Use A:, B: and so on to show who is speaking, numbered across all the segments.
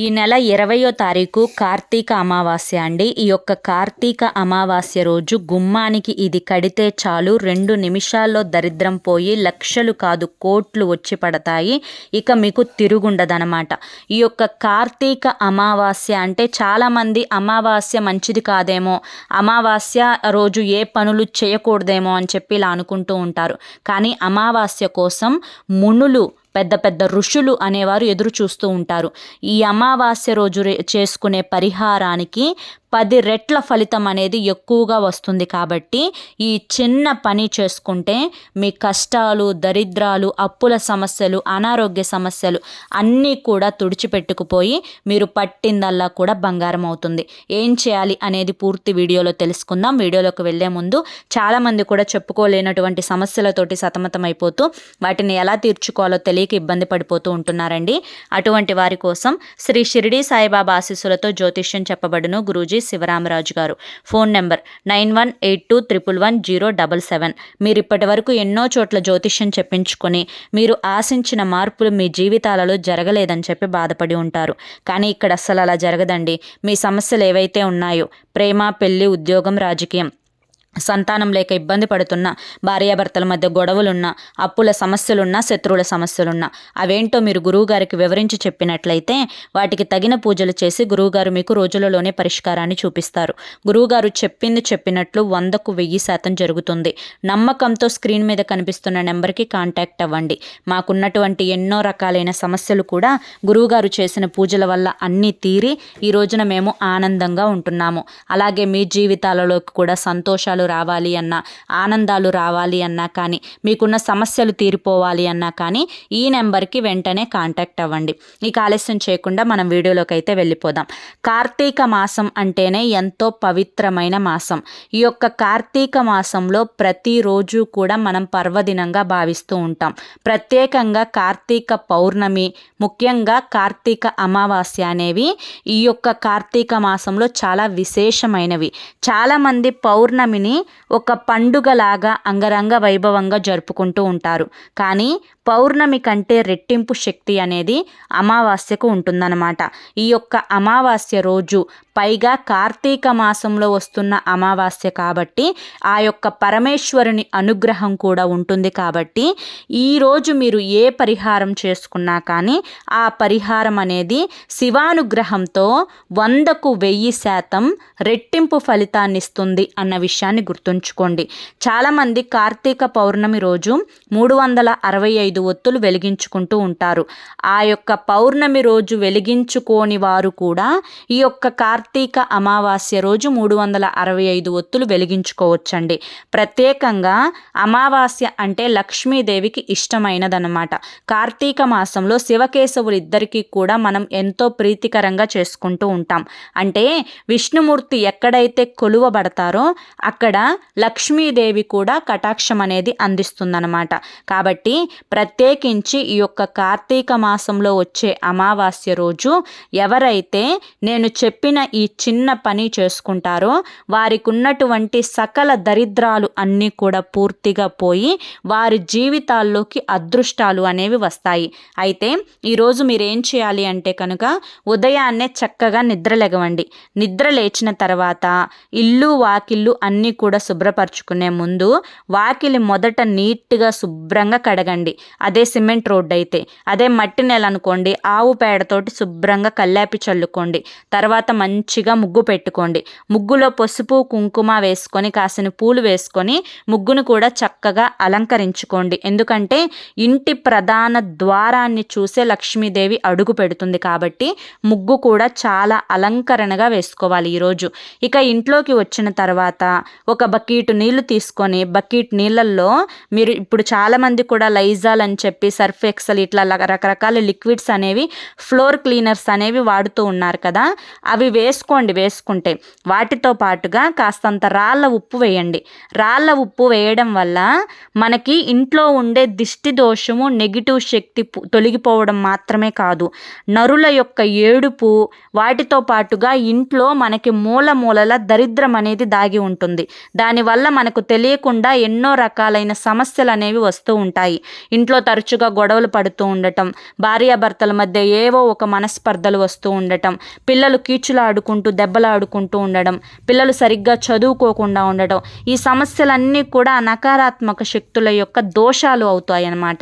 A: ఈ నెల ఇరవయో తారీఖు కార్తీక అమావాస్య అండి. ఈ యొక్క కార్తీక అమావాస్య రోజు గుమ్మానికి ఇది కడితే చాలు. రెండు నిమిషాల్లో దరిద్రం పోయి లక్షలు కాదు కోట్లు వచ్చి పడతాయి. ఇక మీకు తిరుగుండదనమాట. ఈ యొక్క కార్తీక అమావాస్య అంటే చాలామంది అమావాస్య మంచిది కాదేమో అమావాస్య రోజు ఏ పనులు చేయకూడదేమో అని చెప్పి ఇలా అనుకుంటూ ఉంటారు. కానీ అమావాస్య కోసం మునులు పెద్ద పెద్ద ఋషులు అనేవారు ఎదురు చూస్తూ ఉంటారు. ఈ అమావాస్య రోజు చేసుకునే పరిహారానికి పది రెట్ల ఫలితం అనేది ఎక్కువగా వస్తుంది కాబట్టి ఈ చిన్న పని చేసుకుంటే మీ కష్టాలు దరిద్రాలు అప్పుల సమస్యలు అనారోగ్య సమస్యలు అన్నీ కూడా తుడిచిపెట్టుకుపోయి మీరు పట్టిందల్లా కూడా బంగారం అవుతుంది. ఏం చేయాలి అనేది పూర్తి వీడియోలో తెలుసుకుందాం. వీడియోలోకి వెళ్ళే ముందు చాలామంది కూడా చెప్పుకోలేనటువంటి సమస్యలతోటి సతమతం అయిపోతూ వాటిని ఎలా తీర్చుకోవాలో తెలియక ఇబ్బంది పడిపోతూ ఉంటున్నారండి. అటువంటి వారి కోసం శ్రీ షిరిడి సాయిబాబా ఆశీస్సులతో జ్యోతిష్యం చెప్పబడును. Guruji Sivaramaraju garu. Phone number nine one eight two triple one zero double seven. మీరు ఇప్పటి వరకు ఎన్నో చోట్ల జ్యోతిష్యం చెప్పించుకొని మీరు ఆశించిన మార్పులు మీ జీవితాలలో జరగలేదని చెప్పి బాధపడి ఉంటారు. కానీ ఇక్కడ అస్సలు అలా జరగదండి. మీ సమస్యలు ఏవైతే ఉన్నాయో ప్రేమ పెళ్ళి ఉద్యోగం రాజకీయం సంతానం లేక ఇబ్బంది పడుతున్న భార్యాభర్తల మధ్య గొడవలున్నా అప్పుల సమస్యలున్నా శత్రువుల సమస్యలున్నా అవేంటో మీరు గురువుగారికి వివరించి చెప్పినట్లయితే వాటికి తగిన పూజలు చేసి గురువుగారు మీకు రోజులలోనే పరిష్కారాన్ని చూపిస్తారు. గురువుగారు చెప్పింది చెప్పినట్లు వందకు వెయ్యి శాతం జరుగుతుంది. నమ్మకంతో స్క్రీన్ మీద కనిపిస్తున్న నెంబర్కి కాంటాక్ట్ అవ్వండి. మాకున్నటువంటి ఎన్నో రకాలైన సమస్యలు కూడా గురువుగారు చేసిన పూజల వల్ల అన్నీ తీరి ఈ రోజున మేము ఆనందంగా ఉంటున్నాము. అలాగే మీ జీవితాలలోకి కూడా సంతోషాలు సంతోషాలు రావాలి అన్నా ఆనందాలు రావాలి అన్నా కానీ మీకున్న సమస్యలు తీరిపోవాలి అన్నా కానీ ఈ నెంబర్కి వెంటనే కాంటాక్ట్ అవ్వండి. ఇక ఆలస్యం చేయకుండా మనం వీడియోలోకి అయితే వెళ్ళిపోదాం. కార్తీక మాసం అంటేనే ఎంతో పవిత్రమైన మాసం. ఈ యొక్క కార్తీక మాసంలో ప్రతిరోజు కూడా మనం పర్వదినంగా భావిస్తూ ఉంటాం. ప్రత్యేకంగా కార్తీక పౌర్ణమి ముఖ్యంగా కార్తీక అమావాస్య అనేవి ఈ యొక్క కార్తీక మాసంలో చాలా విశేషమైనవి. చాలామంది పౌర్ణమిని ఒక పండుగలాగా అంగరంగ వైభవంగా జరుపుకుంటూ ఉంటారు. కానీ పౌర్ణమి కంటే రెట్టింపు శక్తి అనేది అమావాస్యకు ఉంటుందన్నమాట. ఈ యొక్క అమావాస్య రోజు పైగా కార్తీక మాసంలో వస్తున్న అమావాస్య కాబట్టి ఆ యొక్క పరమేశ్వరుని అనుగ్రహం కూడా ఉంటుంది కాబట్టి ఈరోజు మీరు ఏ పరిహారం చేసుకున్నా కానీ ఆ పరిహారం అనేది శివానుగ్రహంతో వందకు వెయ్యి శాతం రెట్టింపు ఫలితాన్ని ఇస్తుంది అన్న విషయాన్ని గుర్తుంచుకోండి. చాలామంది కార్తీక పౌర్ణమి రోజు మూడు వందల అరవై ఐదు ఐదు ఒత్తులు వెలిగించుకుంటూ ఉంటారు. ఆ యొక్క పౌర్ణమి రోజు వెలిగించుకోని వారు కూడా ఈ యొక్క కార్తీక అమావాస్య రోజు మూడు వందల అరవై ఐదు ఒత్తులు వెలిగించుకోవచ్చండి. ప్రత్యేకంగా అమావాస్య అంటే లక్ష్మీదేవికి ఇష్టమైనదన్నమాట. కార్తీక మాసంలో శివకేశవులు ఇద్దరికీ కూడా మనం ఎంతో ప్రీతికరంగా చేసుకుంటూ ఉంటాం. అంటే విష్ణుమూర్తి ఎక్కడైతే కొలువబడతారో అక్కడ లక్ష్మీదేవి కూడా కటాక్షం అనేది అందిస్తుందన్నమాట. కాబట్టి ప్రత్యేకించి ఈ యొక్క కార్తీక మాసంలో వచ్చే అమావాస్య రోజు ఎవరైతే నేను చెప్పిన ఈ చిన్న పని చేసుకుంటారో వారికి ఉన్నటువంటి సకల దరిద్రాలు అన్నీ కూడా పూర్తిగా పోయి వారి జీవితాల్లోకి అదృష్టాలు అనేవి వస్తాయి. అయితే ఈరోజు మీరేం చేయాలి అంటే కనుక ఉదయాన్నే చక్కగా నిద్రలెగవండి నిద్ర లేచిన తర్వాత ఇల్లు వాకిళ్ళు అన్నీ కూడా శుభ్రపరచుకునే ముందు వాకిలి మొదట నీట్గా శుభ్రంగా కడగండి. అదే సిమెంట్ రోడ్డు అయితే అదే మట్టి నెల అనుకోండి ఆవు పేడతోటి శుభ్రంగా కల్లాపి చల్లుకోండి. తర్వాత మంచిగా ముగ్గు పెట్టుకోండి. ముగ్గులో పసుపు కుంకుమ వేసుకొని కాసిన పూలు వేసుకొని ముగ్గును కూడా చక్కగా అలంకరించుకోండి. ఎందుకంటే ఇంటి ప్రధాన ద్వారాన్ని చూసే లక్ష్మీదేవి అడుగు పెడుతుంది కాబట్టి ముగ్గు కూడా చాలా అలంకరణగా వేసుకోవాలి ఈరోజు. ఇక ఇంట్లోకి వచ్చిన తర్వాత ఒక బకెట్ నీళ్ళు తీసుకొని బకెట్ నీళ్ళల్లో మీరు ఇప్పుడు చాలామంది కూడా లైజాల్ అని చెప్పి సర్ఫ్ ఎక్సల్ ఇట్లా రకరకాల లిక్విడ్స్ అనేవి ఫ్లోర్ క్లీనర్స్ అనేవి వాడుతూ ఉన్నారు కదా. అవి వేసుకోండి వేసుకుంటే. వాటితో పాటుగా కాస్తంత రాళ్ళ ఉప్పు వేయండి. రాళ్ళ ఉప్పు వేయడం వల్ల మనకి ఇంట్లో ఉండే దిష్టి దోషము నెగిటివ్ శక్తి తొలగిపోవడం మాత్రమే కాదు. నరుల యొక్క ఏడుపు వాటితో పాటుగా ఇంట్లో మనకి మూల మూలల దరిద్రం అనేది దాగి ఉంటుంది. దానివల్ల మనకు తెలియకుండా ఎన్నో రకాలైన సమస్యలు అనేవి వస్తూ ఉంటాయి. ఇంట్లో ఇంట్లో తరచుగా గొడవలు పడుతూ ఉండటం భార్యాభర్తల మధ్య ఏవో ఒక మనస్పర్ధలు వస్తూ ఉండటం పిల్లలు కీచులాడుకుంటూ దెబ్బలాడుకుంటూ ఉండడం పిల్లలు సరిగ్గా చదువుకోకుండా ఉండటం ఈ సమస్యలన్నీ కూడా నకారాత్మక శక్తుల యొక్క దోషాలు అవుతాయి అన్నమాట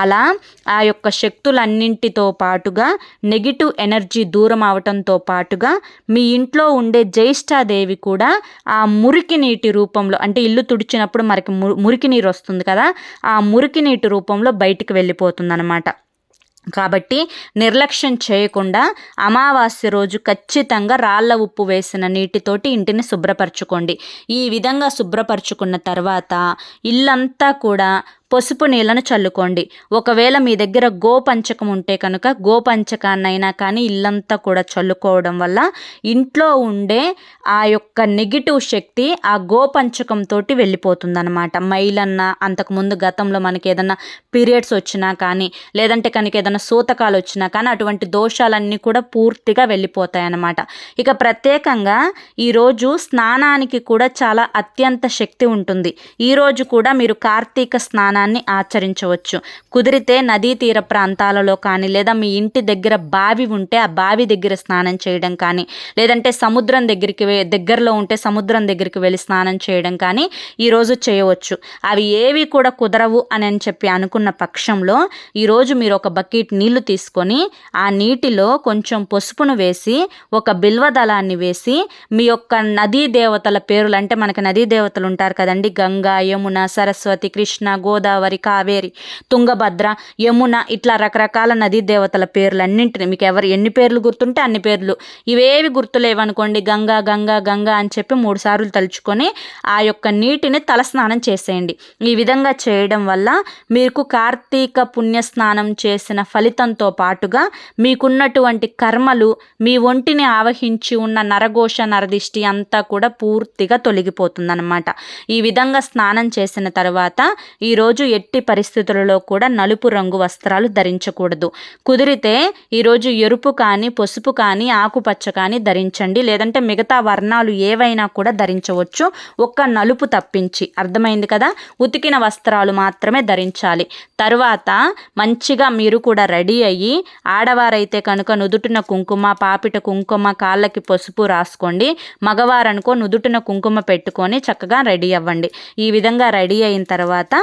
A: అలా ఆ యొక్క శక్తులన్నింటితో పాటుగా నెగిటివ్ ఎనర్జీ దూరం అవటంతో పాటుగా మీ ఇంట్లో ఉండే జ్యేష్ఠాదేవి కూడా ఆ మురికి నీటి రూపంలో అంటే ఇల్లు తుడిచినప్పుడు మనకి మురికి నీరు వస్తుంది కదా ఆ మురికి నీటి రూపంలో బయటికి వెళ్ళిపోతుందన్నమాట. కాబట్టి నిర్లక్ష్యం చేయకుండా అమావాస్య రోజు ఖచ్చితంగా రాళ్ళ ఉప్పు వేసిన నీటితోటి ఇంటిని శుభ్రపరచుకోండి. ఈ విధంగా శుభ్రపరచుకున్న తర్వాత ఇల్లంతా కూడా పసుపు నీళ్ళను చల్లుకోండి. ఒకవేళ మీ దగ్గర గోపంచకం ఉంటే కనుక గోపంచకాన్నైనా కానీ ఇల్లంతా కూడా చల్లుకోవడం వల్ల ఇంట్లో ఉండే ఆ యొక్క నెగిటివ్ శక్తి ఆ గోపంచకంతో వెళ్ళిపోతుందన్నమాట. మైలన్న అంతకుముందు గతంలో మనకి ఏదన్నా పీరియడ్స్ వచ్చినా కానీ లేదంటే కనుక ఏదైనా సూతకాలు వచ్చినా కానీ అటువంటి దోషాలన్నీ కూడా పూర్తిగా వెళ్ళిపోతాయి అన్నమాట ఇక ప్రత్యేకంగా ఈరోజు స్నానానికి కూడా చాలా అత్యంత శక్తి ఉంటుంది. ఈరోజు కూడా మీరు కార్తీక స్నానం స్నానాన్ని ఆచరించవచ్చు. కుదిరితే నదీ తీర ప్రాంతాలలో కానీ లేదా మీ ఇంటి దగ్గర బావి ఉంటే ఆ బావి దగ్గర స్నానం చేయడం కానీ లేదంటే సముద్రం దగ్గరికి దగ్గరలో ఉంటే సముద్రం దగ్గరికి వెళ్ళి స్నానం చేయడం కానీ ఈరోజు చేయవచ్చు. అవి ఏవి కూడా కుదరవు అని అని చెప్పి అనుకున్న పక్షంలో ఈరోజు మీరు ఒక బకెట్ నీళ్ళు తీసుకొని ఆ నీటిలో కొంచెం పసుపును వేసి ఒక బిల్వ దళాన్ని వేసి మీ యొక్క నదీ దేవతల పేర్లు అంటే మనకి నదీ దేవతలు ఉంటారు కదండి. గంగా యమున సరస్వతి కృష్ణ గోదావరి గోదావరి కావేరి తుంగభద్ర యమున ఇట్లా రకరకాల నదీ దేవతల పేర్లన్నింటిని మీకు ఎవరు ఎన్ని పేర్లు గుర్తుంటే అన్ని పేర్లు ఇవేవి గుర్తులేవనుకోండి గంగా గంగా గంగా అని చెప్పి మూడు సార్లు తలుచుకొని ఆ యొక్క నీటిని తలస్నానం చేసేయండి. ఈ విధంగా చేయడం వల్ల మీకు కార్తీక పుణ్యస్నానం చేసిన ఫలితంతో పాటుగా మీకున్నటువంటి కర్మలు మీ ఒంటిని ఆవహించి ఉన్న నరఘోష నరదిష్టి అంతా కూడా పూర్తిగా తొలగిపోతుందన్నమాట. ఈ విధంగా స్నానం చేసిన తర్వాత ఈరోజు ఈరోజు ఎట్టి పరిస్థితులలో కూడా నలుపు రంగు వస్త్రాలు ధరించకూడదు. కుదిరితే ఈరోజు ఎరుపు కానీ పసుపు కానీ ఆకుపచ్చ కానీ ధరించండి. లేదంటే మిగతా వర్ణాలు ఏవైనా కూడా ధరించవచ్చు. ఒక్క నలుపు తప్పించి. అర్థమైంది కదా? ఉతికిన వస్త్రాలు మాత్రమే ధరించాలి. తరువాత మంచిగా మీరు కూడా రెడీ అయ్యి ఆడవారైతే కనుక నుదుటిన కుంకుమ పాపిట కుంకుమ కాళ్ళకి పసుపు రాసుకోండి. మగవారనుకో నుదుటిన కుంకుమ పెట్టుకొని చక్కగా రెడీ అవ్వండి. ఈ విధంగా రెడీ అయిన తర్వాత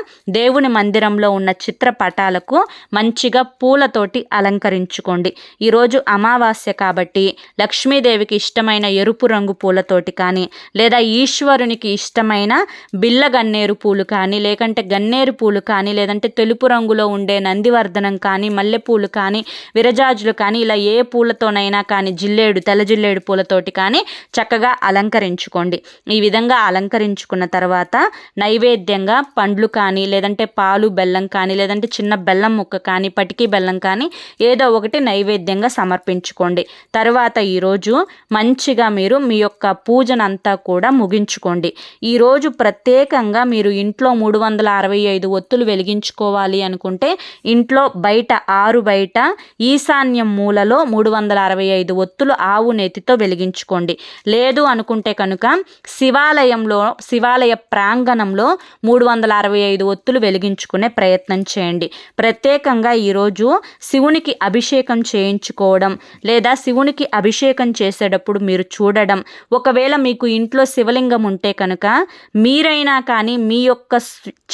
A: దేవుని మందిరంలో ఉన్న చిత్రపటాలకు మంచిగా పూలతోటి అలంకరించుకోండి. ఈరోజు అమావాస్య కాబట్టి లక్ష్మీదేవికి ఇష్టమైన ఎరుపు రంగు పూలతోటి కానీ లేదా ఈశ్వరునికి ఇష్టమైన బిల్ల గన్నేరు పూలు కానీ లేకంటే గన్నేరు పూలు కానీ లేదంటే తెలుపు రంగులో ఉండే నందివర్ధనం కానీ మల్లెపూలు కానీ విరజాజులు కానీ ఇలా ఏ పూలతోనైనా కానీ జిల్లేడు తెల్ల జిల్లేడు పూలతోటి కానీ చక్కగా అలంకరించుకోండి. ఈ విధంగా అలంకరించుకున్న తర్వాత నైవేద్యంగా పండ్లు కానీ లేదా లేదంటే పాలు బెల్లం కానీ లేదంటే చిన్న బెల్లం ముక్క కానీ పటికి బెల్లం కానీ ఏదో ఒకటి నైవేద్యంగా సమర్పించుకోండి. తర్వాత ఈరోజు మంచిగా మీరు మీ యొక్క పూజనంతా కూడా ముగించుకోండి. ఈరోజు ప్రత్యేకంగా మీరు ఇంట్లో మూడు వందల అరవై ఐదు ఒత్తులు వెలిగించుకోవాలి అనుకుంటే ఇంట్లో బయట ఆరు బయట ఈశాన్యం మూలలో మూడు వందల అరవై ఐదు ఒత్తులు ఆవు నెతితో వెలిగించుకోండి. లేదు అనుకుంటే కనుక శివాలయంలో శివాలయ ప్రాంగణంలో మూడు వందల అరవై ఐదు ఒత్తులు వెలిగించుకునే ప్రయత్నం చేయండి. ప్రత్యేకంగా ఈరోజు శివునికి అభిషేకం చేయించుకోవడం లేదా శివునికి అభిషేకం చేసేటప్పుడు మీరు చూడడం. ఒకవేళ మీకు ఇంట్లో శివలింగం ఉంటే కనుక మీరైనా కానీ మీ యొక్క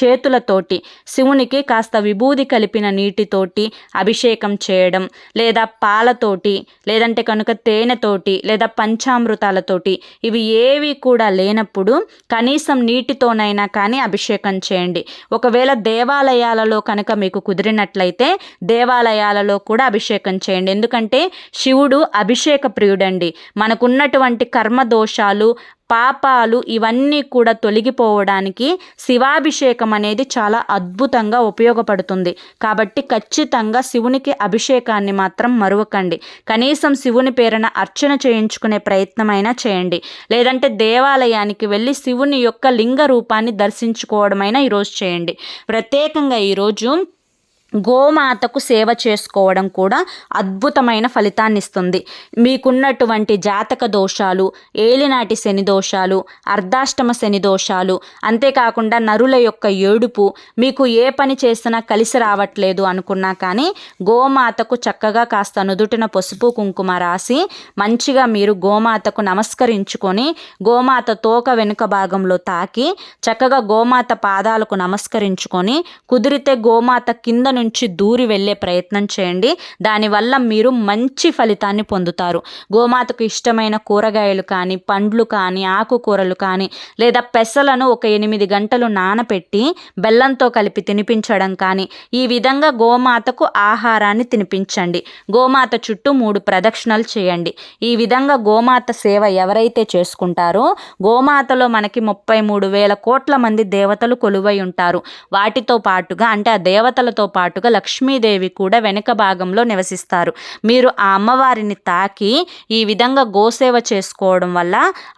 A: చేతులతోటి శివునికి కాస్త విభూది కలిపిన నీటితోటి అభిషేకం చేయడం లేదా పాలతోటి లేదంటే కనుక తేనెతోటి లేదా పంచామృతాలతోటి ఇవి ఏవి కూడా లేనప్పుడు కనీసం నీటితోనైనా కానీ అభిషేకం చేయండి. ఒక ఒకవేళ దేవాలయాలలో కనుక మీకు కుదిరినట్లయితే దేవాలయాలలో కూడా అభిషేకం చేయండి. ఎందుకంటే శివుడు అభిషేక ప్రియుడండి. మనకున్నటువంటి కర్మ దోషాలు పాపాలు ఇవన్నీ కూడా తొలగిపోవడానికి శివాభిషేకం అనేది చాలా అద్భుతంగా ఉపయోగపడుతుంది. కాబట్టి ఖచ్చితంగా శివునికి అభిషేకాన్ని మాత్రం మరువకండి. కనీసం శివుని పేరున అర్చన చేయించుకునే ప్రయత్నమైనా చేయండి. లేదంటే దేవాలయానికి వెళ్ళి శివుని యొక్క లింగ రూపాన్ని దర్శించుకోవడమైనా ఈరోజు చేయండి. ప్రత్యేకంగా ఈరోజు గోమాతకు సేవ చేసుకోవడం కూడా అద్భుతమైన ఫలితాన్ని ఇస్తుంది మీకున్నటువంటి జాతక దోషాలు ఏలినాటి శని దోషాలు అర్ధాష్టమ శని దోషాలు అంతేకాకుండా నరుల యొక్క ఏడుపు మీకు ఏ పని చేసినా కలిసి రావట్లేదు అనుకున్నా కానీ గోమాతకు చక్కగా కాస్త నుదుటిన పసుపు కుంకుమ రాసి మంచిగా మీరు గోమాతకు నమస్కరించుకొని గోమాత తోక వెనుక భాగంలో తాకి చక్కగా గోమాత పాదాలకు నమస్కరించుకొని కుదిరితే గోమాత కింద నుంచి దూరి వెళ్ళే ప్రయత్నం చేయండి. దానివల్ల మీరు మంచి ఫలితాన్ని పొందుతారు. గోమాతకు ఇష్టమైన కూరగాయలు కానీ పండ్లు కానీ ఆకుకూరలు కానీ లేదా పెసలను ఒక ఎనిమిది గంటలు నానపెట్టి బెల్లంతో కలిపి తినిపించడం కానీ ఈ విధంగా గోమాతకు ఆహారాన్ని తినిపించండి. గోమాత చుట్టూ మూడు ప్రదక్షిణలు చేయండి. ఈ విధంగా గోమాత సేవ ఎవరైతే చేసుకుంటారో గోమాతలో మనకి ముప్పై మూడు వేల కోట్ల మంది దేవతలు కొలువై ఉంటారు. వాటితో పాటుగా అంటే ఆ దేవతలతో పాటు పాటుగా లక్ష్మీదేవి కూడా వెనుక భాగంలో నివసిస్తారు. మీరు ఆ అమ్మవారిని తాకి ఈ విధంగా గోసేవ చేసుకోవడం వల్ల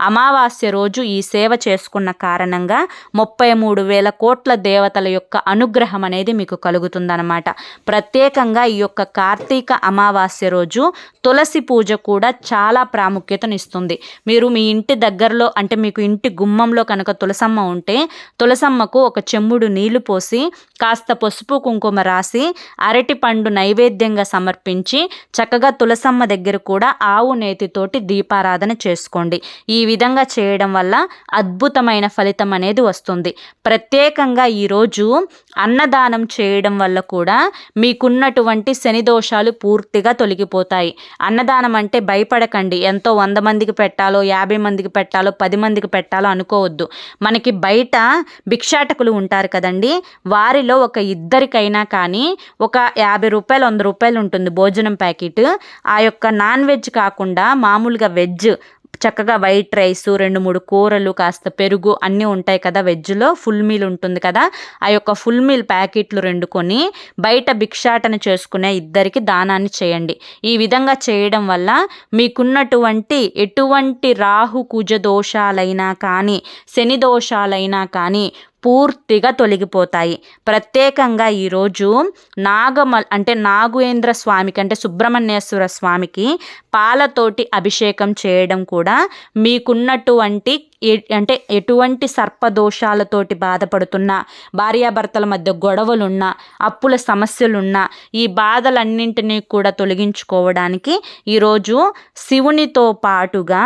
A: అమావాస్య రోజు ఈ సేవ చేసుకున్న కారణంగా ముప్పై మూడు వేల కోట్ల దేవతల యొక్క అనుగ్రహం అనేది మీకు కలుగుతుందన్నమాట. ప్రత్యేకంగా ఈ యొక్క కార్తీక అమావాస్య రోజు తులసి పూజ కూడా చాలా ప్రాముఖ్యతనిస్తుంది మీరు మీ ఇంటి దగ్గరలో అంటే మీకు ఇంటి గుమ్మంలో కనుక తులసమ్మ ఉంటే తులసమ్మకు ఒక చెమ్ముడు నీళ్ళు పోసి కాస్త పసుపు కుంకుమ రాసి అరటిపండు నైవేద్యంగా సమర్పించి చక్కగా తులసమ్మ దగ్గర కూడా ఆవు నేతితోటి దీపారాధన చేసుకోండి. ఈ విధంగా చేయడం వల్ల అద్భుతమైన ఫలితం అనేది వస్తుంది. ప్రత్యేకంగా ఈరోజు అన్నదానం చేయడం వల్ల కూడా మీకున్నటువంటి శని దోషాలు పూర్తిగా తొలగిపోతాయి. అన్నదానం అంటే భయపడకండి. ఎంతో వంద మందికి పెట్టాలో యాభై మందికి పెట్టాలో పది మందికి పెట్టాలో అనుకోవద్దు. మనకి బయట భిక్షాటకులు ఉంటారు కదండి. వారిలో ఒక ఇద్దరికైనా కానీ ఒక యాభై రూపాయలు వంద రూపాయలు ఉంటుంది భోజనం ప్యాకెట్. ఆ యొక్క నాన్ వెజ్ కాకుండా మామూలుగా వెజ్ చక్కగా వైట్ రైస్ రెండు మూడు కూరలు కాస్త పెరుగు అన్నీ ఉంటాయి కదా వెజ్లో ఫుల్ మీల్ ఉంటుంది కదా. ఆ యొక్క ఫుల్ మీల్ ప్యాకెట్లు రెండు కొని బయట భిక్షాటన చేసుకునే ఇద్దరికి దానాన్ని చేయండి. ఈ విధంగా చేయడం వల్ల మీకున్నటువంటి ఎటువంటి రాహు కుజ దోషాలైనా కానీ శని దోషాలైనా కానీ పూర్తిగా తొలగిపోతాయి. ప్రత్యేకంగా ఈరోజు నాగమ అంటే నాగేంద్ర స్వామికి అంటే సుబ్రహ్మణ్యేశ్వర స్వామికి పాలతోటి అభిషేకం చేయడం కూడా మీకున్నటువంటి అంటే ఎటువంటి సర్పదోషాలతోటి బాధపడుతున్న భార్యాభర్తల మధ్య గొడవలున్నా అప్పుల సమస్యలున్నా ఈ బాధలన్నింటినీ కూడా తొలగించుకోవడానికి ఈరోజు శివునితో పాటుగా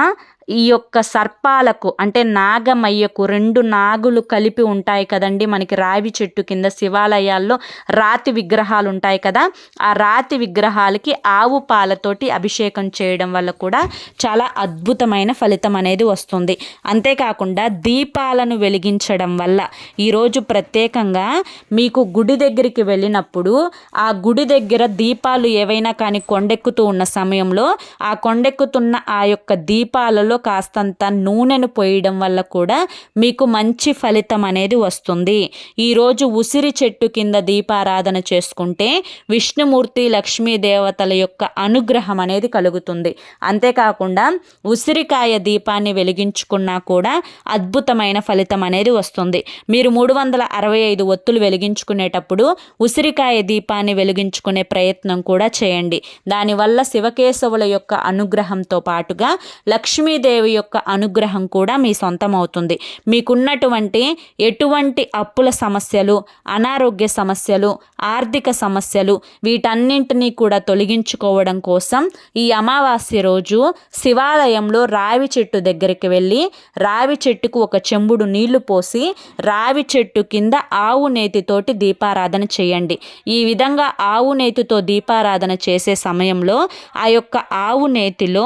A: ఈ యొక్క సర్పాలకు అంటే నాగమయ్యకు రెండు నాగులు కలిపి ఉంటాయి కదండి. మనకి రావి చెట్టు కింద శివాలయాల్లో రాతి విగ్రహాలు ఉంటాయి కదా. ఆ రాతి విగ్రహాలకి ఆవు పాలతోటి అభిషేకం చేయడం వల్ల కూడా చాలా అద్భుతమైన ఫలితం అనేది వస్తుంది. అంతేకాకుండా దీపాలను వెలిగించడం వల్ల ఈరోజు ప్రత్యేకంగా మీకు గుడి దగ్గరికి వెళ్ళినప్పుడు ఆ గుడి దగ్గర దీపాలు ఏవైనా కానీ కొండెక్కుతూ ఉన్న సమయంలో ఆ కొండెక్కుతున్న ఆ యొక్క దీపాలలో కాస్తంత నూనెను పోయడం వల్ల కూడా మీకు మంచి ఫలితం అనేది వస్తుంది. ఈరోజు ఉసిరి చెట్టు కింద దీపారాధన చేసుకుంటే విష్ణుమూర్తి లక్ష్మీ దేవతల యొక్క అనుగ్రహం అనేది కలుగుతుంది. అంతేకాకుండా ఉసిరికాయ దీపాన్ని వెలిగించుకున్నా కూడా అద్భుతమైన ఫలితం అనేది వస్తుంది. మీరు మూడు వందల అరవై ఐదు ఒత్తులు వెలిగించుకునేటప్పుడు ఉసిరికాయ దీపాన్ని వెలిగించుకునే ప్రయత్నం కూడా చేయండి. దానివల్ల శివకేశవుల యొక్క అనుగ్రహంతో పాటుగా లక్ష్మీదేవి లక్ష్మీదేవి యొక్క అనుగ్రహం కూడా మీ సొంతం అవుతుంది మీకున్నటువంటి ఎటువంటి అప్పుల సమస్యలు అనారోగ్య సమస్యలు ఆర్థిక సమస్యలు వీటన్నింటినీ కూడా తొలగించుకోవడం కోసం ఈ అమావాస్య రోజు శివాలయంలో రావి చెట్టు దగ్గరికి వెళ్ళి రావి చెట్టుకు ఒక చెంబుడు నీళ్ళు పోసి రావి చెట్టు కింద ఆవు నేతితోటి దీపారాధన చేయండి. ఈ విధంగా ఆవు నేతితో దీపారాధన చేసే సమయంలో ఆ యొక్క ఆవు నేతిలో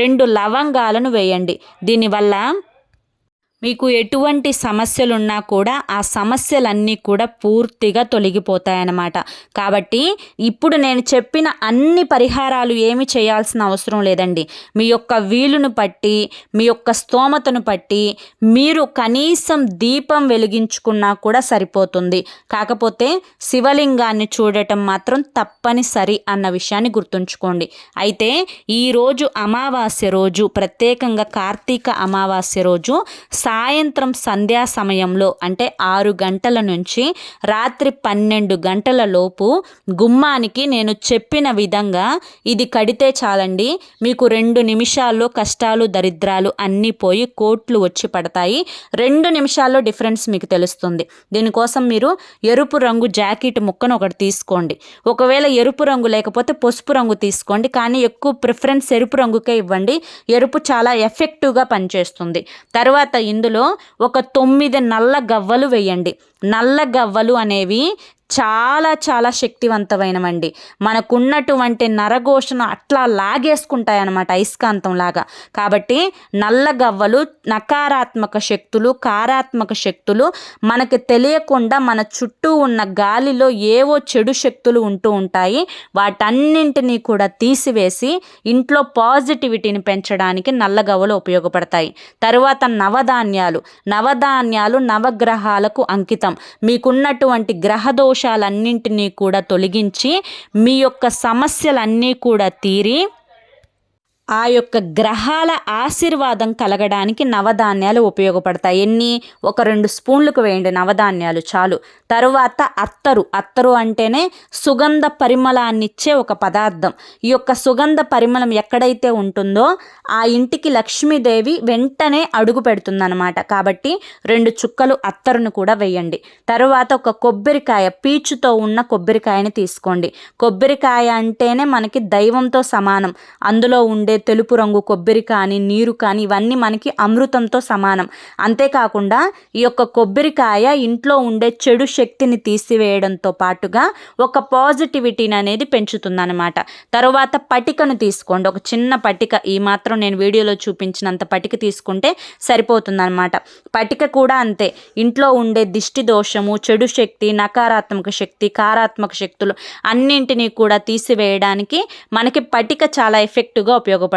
A: రెండు లవంగాలను వేయండి. దీనివల్ల మీకు ఎటువంటి సమస్యలున్నా కూడా ఆ సమస్యలన్నీ కూడా పూర్తిగా తొలగిపోతాయన్నమాట. కాబట్టి ఇప్పుడు నేను చెప్పిన అన్ని పరిహారాలు ఏమి చేయాల్సిన అవసరం లేదండి. మీ యొక్క వీలును బట్టి మీ యొక్క స్తోమతను బట్టి మీరు కనీసం దీపం వెలిగించుకున్నా కూడా సరిపోతుంది. కాకపోతే శివలింగాన్ని చూడటం మాత్రం తప్పనిసరి అన్న విషయాన్ని గుర్తుంచుకోండి. అయితే ఈరోజు అమావాస్య రోజు ప్రత్యేకంగా కార్తీక అమావాస్య రోజు సాయంత్రం సంధ్యా సమయంలో అంటే ఆరు గంటల నుంచి రాత్రి పన్నెండు గంటల లోపు గుమ్మానికి నేను చెప్పిన విధంగా ఇది కడితే చాలండి. మీకు రెండు నిమిషాల్లో కష్టాలు దరిద్రాలు అన్నీ పోయి కోట్లు వచ్చి పడతాయి. రెండు నిమిషాల్లో డిఫరెన్స్ మీకు తెలుస్తుంది. దీనికోసం మీరు ఎరుపు రంగు జాకెట్ ముక్కను ఒకటి తీసుకోండి. ఒకవేళ ఎరుపు రంగు లేకపోతే పసుపు రంగు తీసుకోండి. కానీ ఎక్కువ ప్రిఫరెన్స్ ఎరుపు రంగుకే ఇవ్వండి. ఎరుపు చాలా ఎఫెక్టివ్గా పనిచేస్తుంది. తర్వాత ఇందులో ఒక తొమ్మిది నల్ల గవ్వలు వేయండి. నల్ల గవ్వలు అనేవి చాలా చాలా శక్తివంతమైనవండి. మనకున్నటువంటి నరఘోషను అట్లా లాగేసుకుంటాయి అన్నమాట అయస్కాంతం లాగా కాబట్టి నల్ల గవ్వలు నకారాత్మక శక్తులు కారాత్మక శక్తులు మనకి తెలియకుండా మన చుట్టూ ఉన్న గాలిలో ఏవో చెడు శక్తులు ఉంటూ ఉంటాయి. వాటన్నింటినీ కూడా తీసివేసి ఇంట్లో పాజిటివిటీని పెంచడానికి నల్ల గవ్వలు ఉపయోగపడతాయి. తరువాత నవధాన్యాలు. నవధాన్యాలు నవగ్రహాలకు అంకితం. మీకున్నటువంటి గ్రహదోష దోషాలన్నింటినీ కూడా తొలగించి మీ యొక్క సమస్యలన్నీ కూడా తీరి ఆ యొక్క గ్రహాల ఆశీర్వాదం కలగడానికి నవధాన్యాలు ఉపయోగపడతాయి. ఎన్ని? ఒక రెండు స్పూన్లకు వేయండి నవధాన్యాలు చాలు. తరువాత అత్తరు. అత్తరు అంటేనే సుగంధ పరిమళాన్నిచ్చే ఒక పదార్థం. ఈ యొక్క సుగంధ పరిమళం ఎక్కడైతే ఉంటుందో ఆ ఇంటికి లక్ష్మీదేవి వెంటనే అడుగు పెడుతుందన్నమాట. కాబట్టి రెండు చుక్కలు అత్తరును కూడా వేయండి. తరువాత ఒక కొబ్బరికాయ పీచుతో ఉన్న కొబ్బరికాయని తీసుకోండి. కొబ్బరికాయ అంటేనే మనకి దైవంతో సమానం. అందులో ఉండే తెలుపు రంగు కొబ్బరి కానీ నీరు కానీ ఇవన్నీ మనకి అమృతంతో సమానం. అంతేకాకుండా ఈ యొక్క కొబ్బరికాయ ఇంట్లో ఉండే చెడు శక్తిని తీసివేయడంతో పాటుగా ఒక పాజిటివిటీని అనేది పెంచుతుందన్నమాట. తర్వాత పటికను తీసుకోండి. ఒక చిన్న పటిక ఈ మాత్రం నేను వీడియోలో చూపించినంత పటిక తీసుకుంటే సరిపోతుందన్నమాట. పటిక కూడా అంతే. ఇంట్లో ఉండే దిష్టి దోషము చెడు శక్తి నకారాత్మక శక్తి కారాత్మక శక్తులు అన్నింటినీ కూడా తీసివేయడానికి మనకి పటిక చాలా ఎఫెక్టివ్గా ఉపయోగపడుతుంది.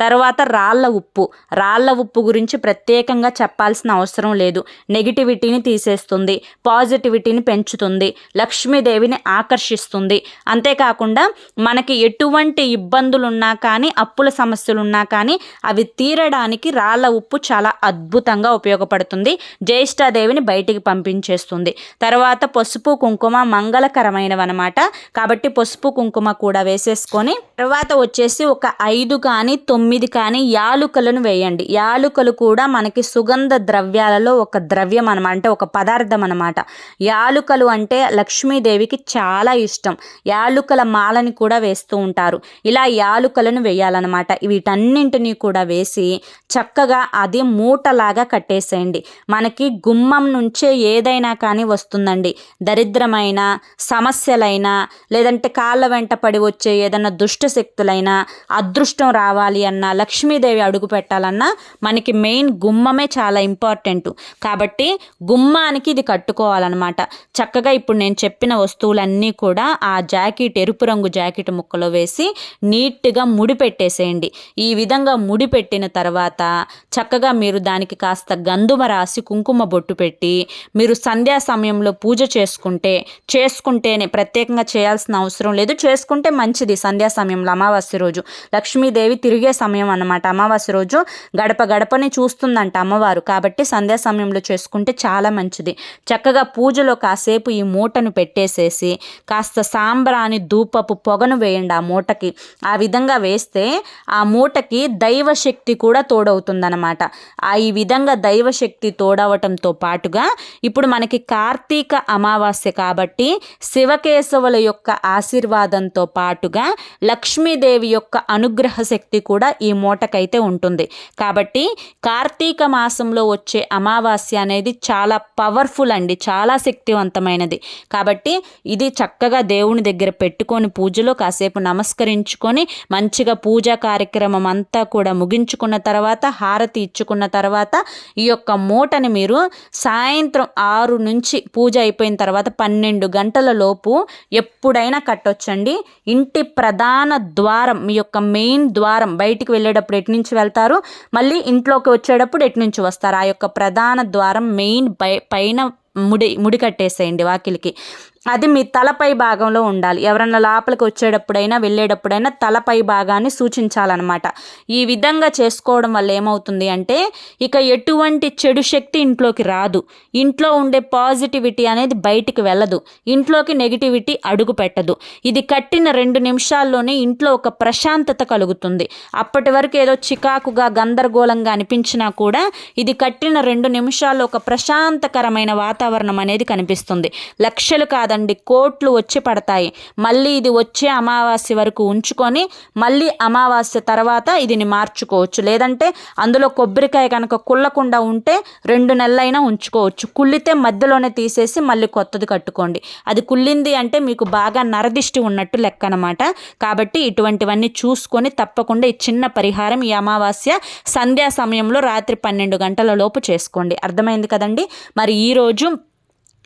A: తర్వాత రాళ్ళ ఉప్పు. రాళ్ళ ఉప్పు గురించి ప్రత్యేకంగా చెప్పాల్సిన అవసరం లేదు. నెగిటివిటీని తీసేస్తుంది. పాజిటివిటీని పెంచుతుంది. లక్ష్మీదేవిని ఆకర్షిస్తుంది. అంతేకాకుండా మనకి ఎటువంటి ఇబ్బందులు ఉన్నా కానీ అప్పుల సమస్యలు ఉన్నా కానీ అవి తీరడానికి రాళ్ళ ఉప్పు చాలా అద్భుతంగా ఉపయోగపడుతుంది. జ్యేష్ఠాదేవిని బయటికి పంపించేస్తుంది. తర్వాత పసుపు కుంకుమ మంగళకరమైనవన్నమాట. కాబట్టి పసుపు కుంకుమ కూడా వేసేసుకొని తర్వాత వచ్చేసి ఒక ఐదు కానీ తొమ్మిది కానీ యాలుకలను వేయండి. యాలుకలు కూడా మనకి సుగంధ ద్రవ్యాలలో ఒక ద్రవ్యం అనమాట అంటే ఒక పదార్థం అనమాట యాలుకలు అంటే లక్ష్మీదేవికి చాలా ఇష్టం. యాలుకల మాలని కూడా వేస్తూ ఉంటారు. ఇలా యాలుకలను వేయాలన్నమాట. వీటన్నింటినీ కూడా వేసి చక్కగా అది మూటలాగా కట్టేసేయండి. మనకి గుమ్మం నుంచే ఏదైనా కానీ వస్తుందండి. దరిద్రమైన సమస్యలైనా లేదంటే కాళ్ళ వెంట పడి వచ్చే ఏదైనా దుష్ట శక్తులైనా అదృష్టం రావాలి అన్నా లక్ష్మీదేవి అడుగు పెట్టాలన్నా మనకి మెయిన్ గుమ్మమే చాలా ఇంపార్టెంట్. కాబట్టి గుమ్మానికి ఇది కట్టుకోవాలన్నమాట. చక్కగా ఇప్పుడు నేను చెప్పిన వస్తువులన్నీ కూడా ఆ జాకెట్ ఎరుపు రంగు జాకెట్ ముక్కలో వేసి నీట్గా ముడి పెట్టేసేయండి. ఈ విధంగా ముడి పెట్టిన తర్వాత చక్కగా మీరు దానికి కాస్త గంధుమ రాసి కుంకుమ బొట్టు పెట్టి మీరు సంధ్యా సమయంలో పూజ చేసుకుంటే చేసుకుంటేనే ప్రత్యేకంగా చేయాల్సిన అవసరం లేదు. చేసుకుంటే మంచిది సంధ్యా సమయంలో అమావాస్య రోజు. లక్ష్మీదేవి తిరిగే సమయం అన్నమాట. అమావాస్య రోజు గడప గడపని చూస్తుందంట అమ్మవారు. కాబట్టి సంధ్యా సమయంలో చేసుకుంటే చాలా మంచిది. చక్కగా పూజలో కాసేపు ఈ మూటను పెట్టేసేసి కాస్త సాంబ్రాని ధూపపు పొగను వేయండి ఆ మూటకి. ఆ విధంగా వేస్తే ఆ మూటకి దైవశక్తి కూడా తోడవుతుందన్నమాట. ఆ ఈ విధంగా దైవశక్తి తోడవటంతో పాటుగా ఇప్పుడు మనకి కార్తీక అమావాస్య కాబట్టి శివకేశవుల యొక్క ఆశీర్వాదంతో పాటుగా లక్ష్మీదేవి యొక్క అనుగ్రహ శక్తి కూడా ఈ మూటకైతే ఉంటుంది. కాబట్టి కార్తీక మాసంలో వచ్చే అమావాస్య అనేది చాలా పవర్ఫుల్ అండి. చాలా శక్తివంతమైనది. కాబట్టి ఇది చక్కగా దేవుని దగ్గర పెట్టుకొని పూజలో కాసేపు నమస్కరించుకొని మంచిగా పూజా కార్యక్రమం అంతా కూడా ముగించుకున్న తర్వాత హారతి ఇచ్చుకున్న తర్వాత ఈ యొక్క మూటని మీరు సాయంత్రం ఆరు నుంచి పూజ అయిపోయిన తర్వాత పన్నెండు గంటల లోపు ఎప్పుడైనా కట్టొచ్చండి. ఇంటి ప్రధాన ద్వారం మీ యొక్క మెయిన్ ద్వారం బయటికి వెళ్ళేటప్పుడు ఎటు నుంచి వెళ్తారు? మళ్ళీ ఇంట్లోకి వచ్చేటప్పుడు ఎటు నుంచి వస్తారు? ఆ యొక్క ప్రధాన ద్వారం మెయిన్ పైన ముడి ముడి కట్టేసేయండి వాకిలికి. అది మీ తలపై భాగంలో ఉండాలి. ఎవరన్నా లోపలికి వచ్చేటప్పుడైనా వెళ్ళేటప్పుడైనా తలపై భాగాన్ని సూచించాలన్నమాట. ఈ విధంగా చేసుకోవడం వల్ల ఏమవుతుంది అంటే ఇక ఎటువంటి చెడు శక్తి ఇంట్లోకి రాదు. ఇంట్లో ఉండే పాజిటివిటీ అనేది బయటికి వెళ్ళదు. ఇంట్లోకి నెగిటివిటీ అడుగు పెట్టదు. ఇది కట్టిన రెండు నిమిషాల్లోనే ఇంట్లో ఒక ప్రశాంతత కలుగుతుంది. అప్పటి వరకు ఏదో చికాకుగా గందరగోళంగా అనిపించినా కూడా ఇది కట్టిన రెండు నిమిషాల్లో ఒక ప్రశాంతకరమైన వాతావరణం అనేది కనిపిస్తుంది. లక్షలు కాదు కాదండి. కోట్లు వచ్చి పడతాయి. మళ్ళీ ఇది వచ్చే అమావాస్య వరకు ఉంచుకొని మళ్ళీ అమావాస్య తర్వాత ఇదిని మార్చుకోవచ్చు. లేదంటే అందులో కొబ్బరికాయ కనుక కుళ్ళకుండా ఉంటే రెండు నెలలైనా ఉంచుకోవచ్చు. కుళ్ళితే మధ్యలోనే తీసేసి మళ్ళీ కొత్తది కట్టుకోండి. అది కుళ్ళింది అంటే మీకు బాగా నరదిష్టి ఉన్నట్టు లెక్క అనమాట కాబట్టి ఇటువంటివన్నీ చూసుకొని తప్పకుండా ఈ చిన్న పరిహారం ఈ అమావాస్య సంధ్యా సమయంలో రాత్రి పన్నెండు గంటల లోపు చేసుకోండి. అర్థమైంది కదండి? మరి ఈరోజు